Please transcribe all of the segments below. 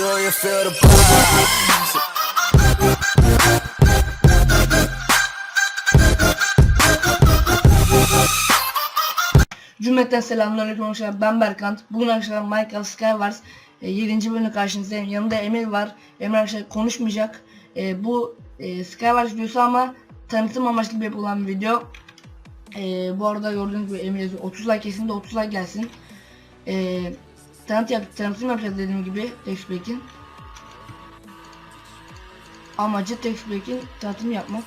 Do you feel the vibes? Cümleten selamünaleyküm arkadaşlar. Ben Berkant. Bugün arkadaşlar Minecraft Skywars e, 7. bölümle karşınızdayım. Yanımda Emir var. Emir arkadaşlar konuşmayacak. E, bu e, Skywars videosu ama tanıtım amaçlı bir yapılan bir video. E, bu arada gördüğünüz gibi Emir yazıyor. 30 like kesin de 30 like gelsin. E, tanıt yap, tanıtım yapacağız dediğim gibi Textback'in. Amacı Textback'in tanıtım yapmak.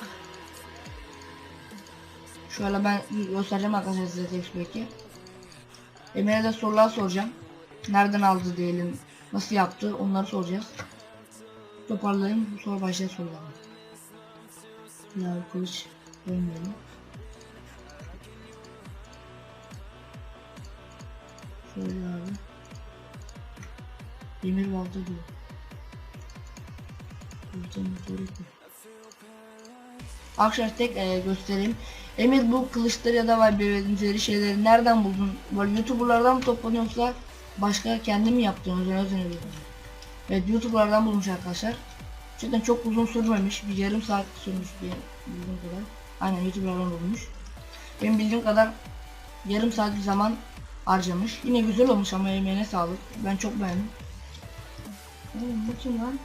Şöyle ben göstereceğim arkadaşlar size Textback'i. Emir'e de sorular soracağım. Nereden aldı diyelim, nasıl yaptı onları soracağız. Toparlayayım sonra başlayalım sorulara. Ya kılıç ölmeyelim. Şöyle abi. Demir balta diyor. Arkadaşlar tek e, göstereyim. Emir bu kılıçları ya da var benzeri şeyleri nereden buldun? Böyle youtuberlardan mı topladın yoksa başka kendi mi yaptın? Özel özel özel. Evet youtuberlardan bulmuş arkadaşlar. Cidden çok uzun sürmemiş. Bir yarım saat sürmüş bir bildiğim kadar. Aynen youtuberlardan bulmuş. Benim bildiğim kadar yarım saat bir zaman harcamış. Yine güzel olmuş ama emeğine sağlık. Ben çok beğendim. Oğlum bu kim lan?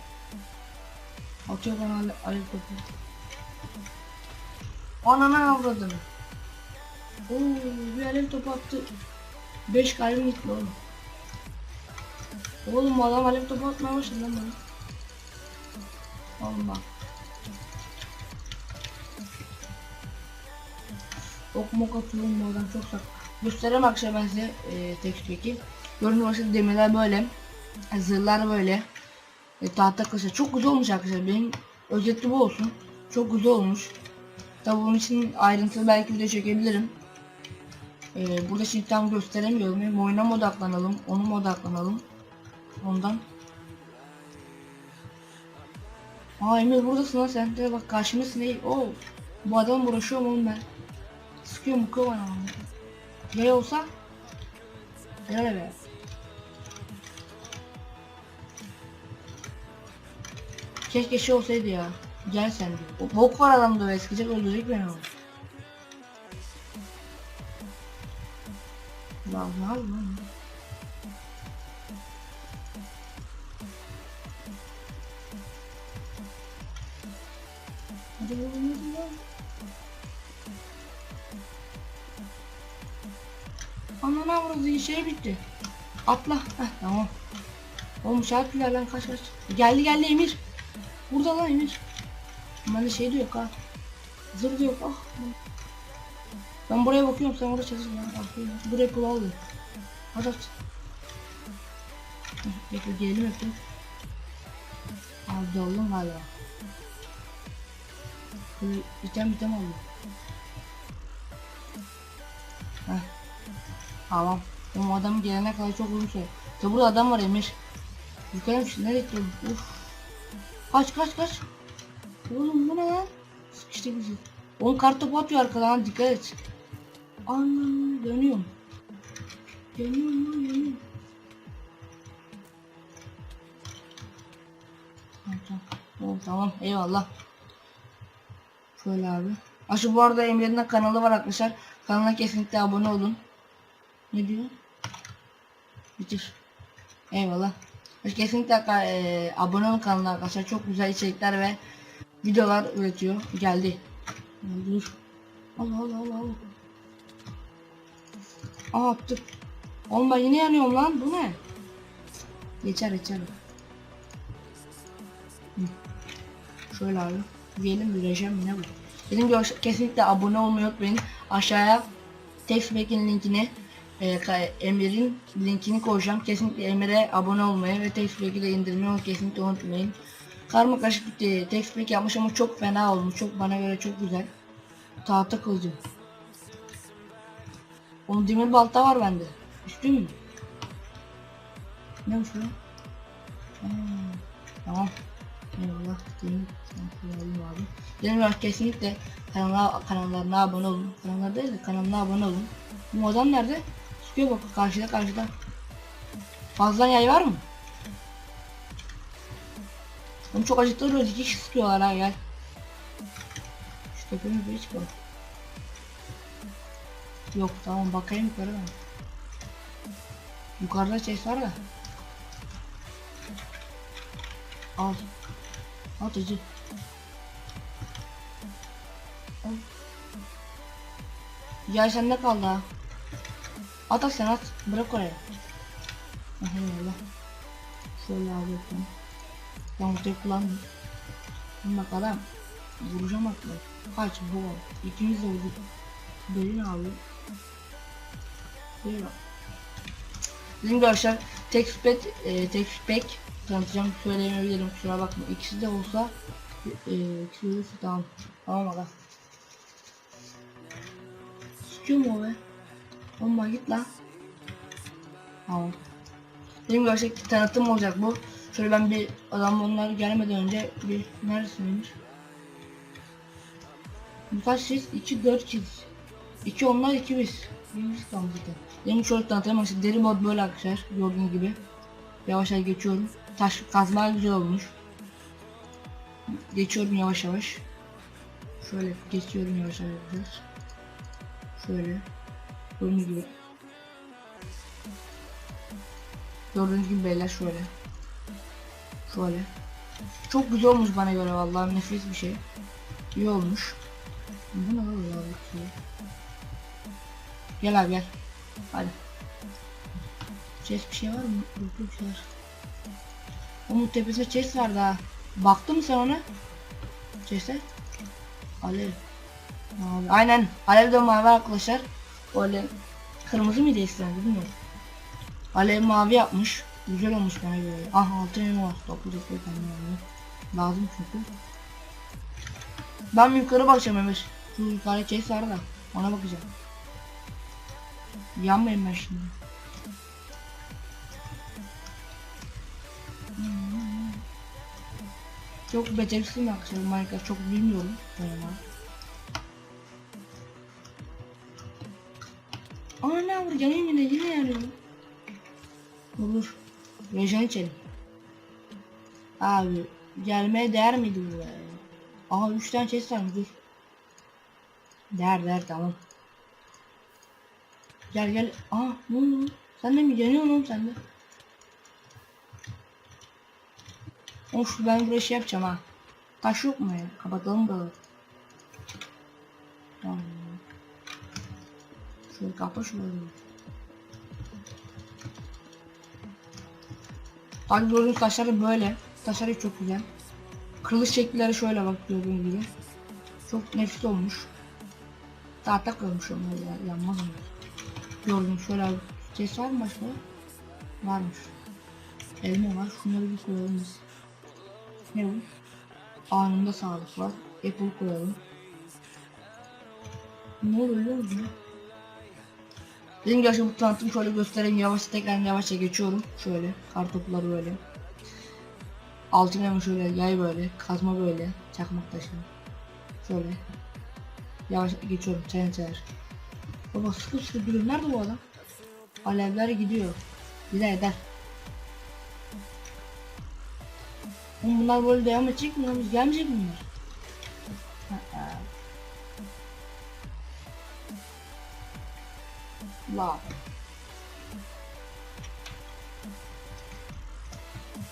Atıyor bana alev alev topu. Anana avradını. Oo, bir alev topu attı. 5 kalbim gitti oğlum. Oğlum adam alev topu atmaya başladı lan bana. Allah. Ok mok atıyorum bu adam çok sak. Göstereyim akşam ben size e, teksteki. Gördüğünüz başta demirler böyle. Zırhlar böyle. E, tahta kısa. Çok güzel olmuş arkadaşlar. Benim özeti bu olsun. Çok güzel olmuş. Tabi bunun için ayrıntılı belki video çekebilirim. Ee, burada şimdi tam gösteremiyorum. Hem oyuna odaklanalım, onu mu odaklanalım. Ondan. Aa Emir buradasın lan sen de bak karşımdasın ey. Oo. Bu adam uğraşıyorum oğlum ben. Sıkıyorum bu bana. Yay olsa. Helal be. Keşke şey olsaydı ya. Gel sen diyor. O bok var adamda ve eskicek öldürecek beni o. Lan lan? Lan. Anana vurdu şey bitti. Atla. Heh tamam. Oğlum şarkılar lan kaç kaç. Geldi geldi Emir. Burada lan Emir. Bende şey de yok ha. Zırh da yok ah. Ben buraya bakıyorum sen orada çalışın ya. Buraya aldı. Hadi aç. Heh, Bekle gelelim hep. Aldı oğlum hala. Böyle item item aldı. Heh. Tamam. Oğlum adam gelene kadar çok uzun süre. Ya burada adam var Emir. Yukarı şey nereye gidiyorsun? Uf. Kaç kaç kaç. Oğlum bu ne lan? Sıkıştı bizi. Oğlum kart topu atıyor arkadan dikkat et. Anam dönüyorum. Dönüyorum lan dönüyorum. Tamam tamam. Tamam, eyvallah. Şöyle abi. Aşı bu arada Emre'nin kanalı var arkadaşlar. Kanala kesinlikle abone olun. Ne diyor? Bitir. Eyvallah. Kesinlikle e, abone olun kanalına arkadaşlar. Çok güzel içerikler ve videolar üretiyor. Geldi. Dur. Allah Allah Allah Allah. Aa attı. Oğlum yine yanıyorum lan. Bu ne? Geçer geçer. Şöyle abi. Diyelim bir rejim ne bu? Dedim ki kesinlikle abone olmayı unutmayın. Aşağıya Textback'in linkini e, Emir'in linkini koyacağım. Kesinlikle Emir'e abone olmayı ve Textback'i de indirmeyi kesinlikle unutmayın. Karma karışık bir Textback yapmış ama çok fena olmuş. Çok bana göre çok güzel. Tahta kılıcı. Onun demir balta var bende. Üstü mü? Ne bu şu? Hmm, tamam. Eyvallah. Demir abi. Demir kesinlikle kanala, kanallarına abone olun. Kanallar değil de kanalına abone olun. Bu adam nerede? Sıkıyor bak karşıda karşıda. Fazla yay var mı? Onu çok acıtırıyor. İki kişi sıkıyorlar ha gel. Şu tepemiz bir çıkalım. Yok tamam bakayım yukarı ben. Yukarıda chest var da. Al. Al tacı. Al. Ya sende kaldı ha. At sen at. Bırak oraya. Aha eyvallah. Şöyle yapalım. Ben ortaya kullandım. Bak adam. Vuracağım atla. Kaç bu var. İkimiz de vurduk. Bölün abi. Buyurun. Bizim arkadaşlar tek spek, e, tek spek tanıtacağım söyleyemeyebilirim kusura bakma. İkisi de olsa e, ikisi de olsa tamam. Tamam aga. Sıkıyor mu o be? Olma git lan. Tamam. Benim gerçek tanıtım olacak bu. Şöyle ben bir adam onlar gelmeden önce bir neresiymiş? Birkaç çiz, 2 4 çiz. 2 onlar 2 biz. Birimiz kaldı zaten. Benim şöyle tanıtayım işte deri mod böyle arkadaşlar gördüğünüz gibi. Yavaş yavaş geçiyorum. Taş kazma güzel olmuş. Geçiyorum yavaş yavaş. Şöyle geçiyorum yavaş yavaş. Şöyle. Gördüğünüz gibi. Gördüğünüz gibi beyler şöyle. Şöyle. Çok güzel olmuş bana göre vallahi nefis bir şey. İyi olmuş. Bu ne oluyor abi? Gel abi gel. Hadi. Chest bir şey var mı? Yok yok şey var. Onun tepesinde chest var daha. Baktın mı sen ona? Chest'e? Alev. Abi, aynen. Alev de mavi arkadaşlar. Öyle kırmızı mıydı eskiden bilmiyorum. Alev mavi yapmış. Güzel olmuş bana göre. Ah altın elma var. Toplu toplu kendime Lazım çünkü. Ben yukarı bakacağım Emir. Şu yukarı chest var da. Ona bakacağım. Yanmayayım ben şimdi. Çok beceriksizim arkadaşlar Minecraft çok bilmiyorum. Oynamayı. Var yanayım yine yine yanıyorum. Olur. Rejan içelim. Abi gelmeye değer miydi bu ya? Aha 3 tane chest varmış dur. Değer değer tamam. Gel gel. Aa ne oldu? Sen de mi yanıyorsun oğlum sen de? Of ben buraya şey yapacağım ha. Taş yok mu ya? Kapatalım da. Tamam. Şöyle kapa şurayı. Bak gördüğünüz taşları böyle. Taşları çok güzel. Kırılış şekilleri şöyle bak gördüğünüz gibi. Çok nefis olmuş. Tahta koymuş onlar ya. Yanmaz mı? Gördüm şöyle ses var mı başka? Varmış. Elma var. Şunları bir koyalım biz. Ne bu? Anında sağlık var. Apple koyalım. Ne oluyor biliyor musun? Benim gerçekten bu tanıtım şöyle göstereyim. Yavaş tekrar yavaşça geçiyorum. Şöyle kartopları böyle. Altın hemen şöyle yay böyle. Kazma böyle. Çakmak taşı. Şöyle. Yavaş geçiyorum. Çayın çayır. Baba sıkı sıkı duruyor. Nerede bu adam? Alevler gidiyor. Gider eder. Bunlar böyle devam edecek mi? gelmeyecek mi bunlar?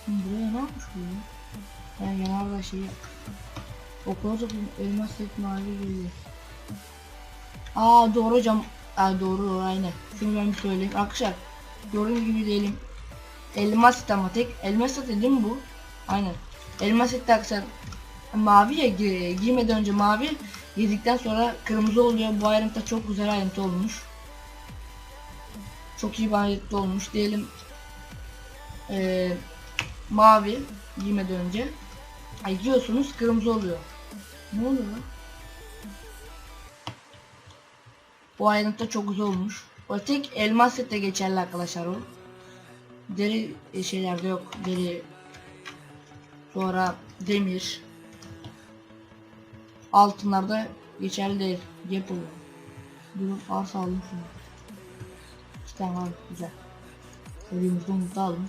Şimdi Buraya ne yapmış bu ya? Ben yanarda şey. Okula sokayım elmas set mavi geliyor. Aa doğru hocam. Aa doğru doğru aynen. Şunu ben bir söyleyeyim. Arkadaşlar gördüğünüz gibi diyelim. Elmas tek elmas set değil mi bu? Aynen. Elmas set arkadaşlar mavi ya gi giymeden önce mavi giydikten sonra kırmızı oluyor. Bu ayrıntı çok güzel ayrıntı olmuş. Çok iyi ayrıntı olmuş diyelim. Ee, mavi giymeden önce. Ay giyiyorsunuz kırmızı oluyor. Ne oluyor lan? Bu ayrıntı çok güzel olmuş. O tek elmas sette geçerli arkadaşlar o. Deri e, şeylerde yok. Deri sonra demir altınlarda geçerli değil. Yapılı. Durum arsa şunu. Tamam güzel. Oyunumuzu unutalım.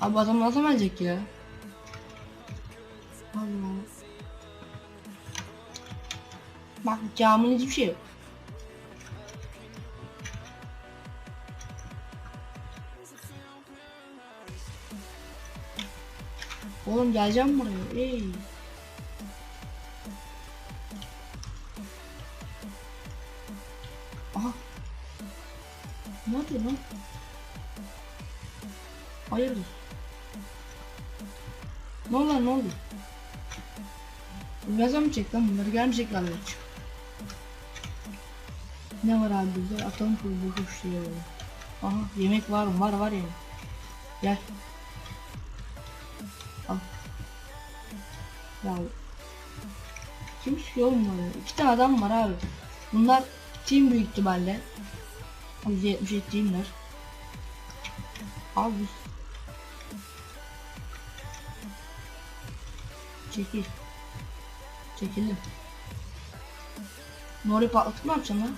Abi adam nasıl gelecek ya? Allah. Bak camın hiçbir şey yok. Oğlum geleceğim buraya. Ey. Aha ne yapıyor lan? Hayırdır? Ne oldu lan, ne oldu? Ne zaman çek lan bunları gelmeyecekler hiç. Ne var abi bizde? Atom kurulu bir şey. Aha yemek var mı? Var var yemek. Gel. Al. Ya. Kim oğlum böyle? İki tane adam var abi. Bunlar team büyük ihtimalle. 177 teamler. Abi biz- Çekil. Çekildim. Nuri patlatıp ne yapacağım lan?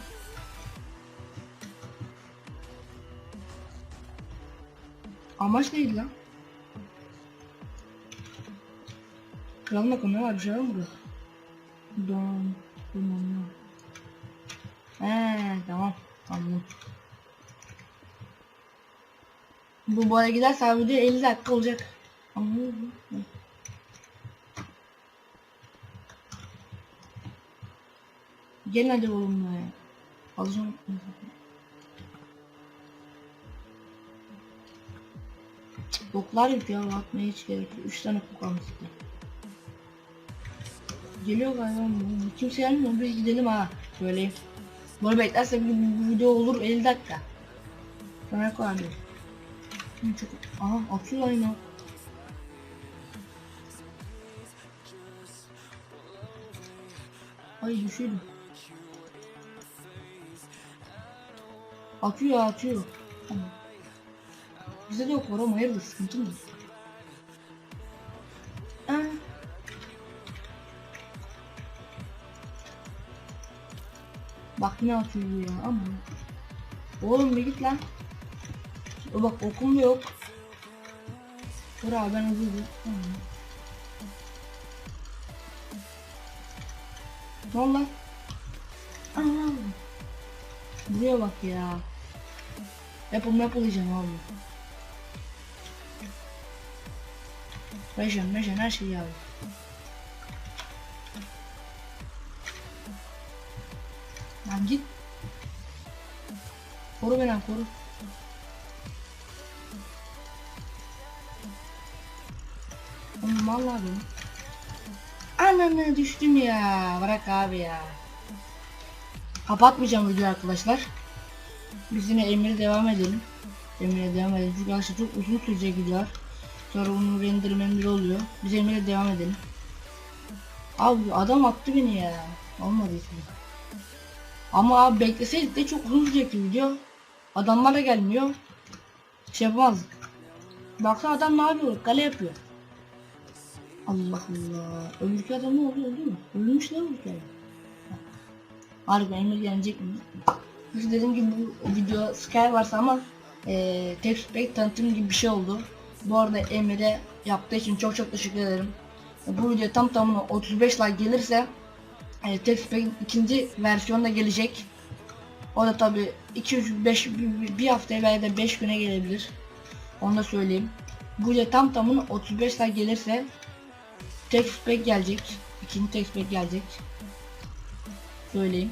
Amaç neydi lan? Kralın akı ne var bir şey var mı burada? Don, bilmem ne. Eee tamam anladım. Bu boya giderse video 50 dakika olacak. Gelin hadi oğlum be. Alacağım. Boklar yok ya atmaya hiç gerek yok. 3 tane bok almıştı. Geliyor galiba bu. Kimse gelmiyor. Biz gidelim ha. Söyleyeyim. Bunu beklerse bir video olur 50 dakika. Sana koy Hı, Çok... Aha atıyor lan yine. Ay düşürdüm. Atıyor atıyor. Tamam. Bizde de yok var ama hayırdır sıkıntı mı? Aa. Bak ne atıyor ya ama. Oğlum bir git lan. O bak okum yok. Dur abi ben hızlı hızlı. Tamam. Ne oldu lan? Ana. Buraya bak ya. Apple Apple yiyeceğim abi. Meşen meşen her şeyi abi. Lan git. Koru beni koru. Oğlum vallahi. Ananı düştüm ya. Bırak abi ya. Kapatmayacağım videoyu arkadaşlar. Biz yine Emir'e devam edelim. Emir'e devam edelim. Çünkü arkadaşlar çok uzun sürecek videolar. Sonra bunun render render oluyor. Biz Emir'e devam edelim. Abi adam attı beni ya. Olmadı hiç. Ama abi bekleseydik de çok uzun sürecekti video. Adamlar da gelmiyor. Şey yapamaz. Baksana adam ne yapıyor? Kale yapıyor. Allah Allah. Öbürkü adam ne oldu öldü mü? Ölmüş lan öbürkü adam. Harbi Emir gelecek mi? İşte dediğim gibi bu video Sky varsa ama e, Text Pack tanıtım gibi bir şey oldu. Bu arada Emir'e yaptığı için çok çok teşekkür ederim. Bu video tam tamına 35 like gelirse e, Text Pack'in ikinci versiyonu da gelecek. O da tabi 2 3 5 bir, bir haftaya veya da 5 güne gelebilir. Onu da söyleyeyim. Bu video tam tamına 35 like gelirse Text Pack gelecek. İkinci Text Pack gelecek. Söyleyeyim.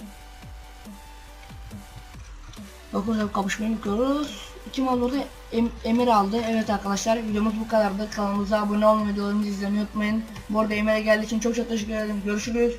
Bakın kapışmayı yapıyoruz. Kim aldı orada? Em- Emir aldı. Evet arkadaşlar videomuz bu kadardı. Kanalımıza abone olmayı, videolarımızı izlemeyi unutmayın. Bu arada Emir'e geldiği için çok çok teşekkür ederim. Görüşürüz.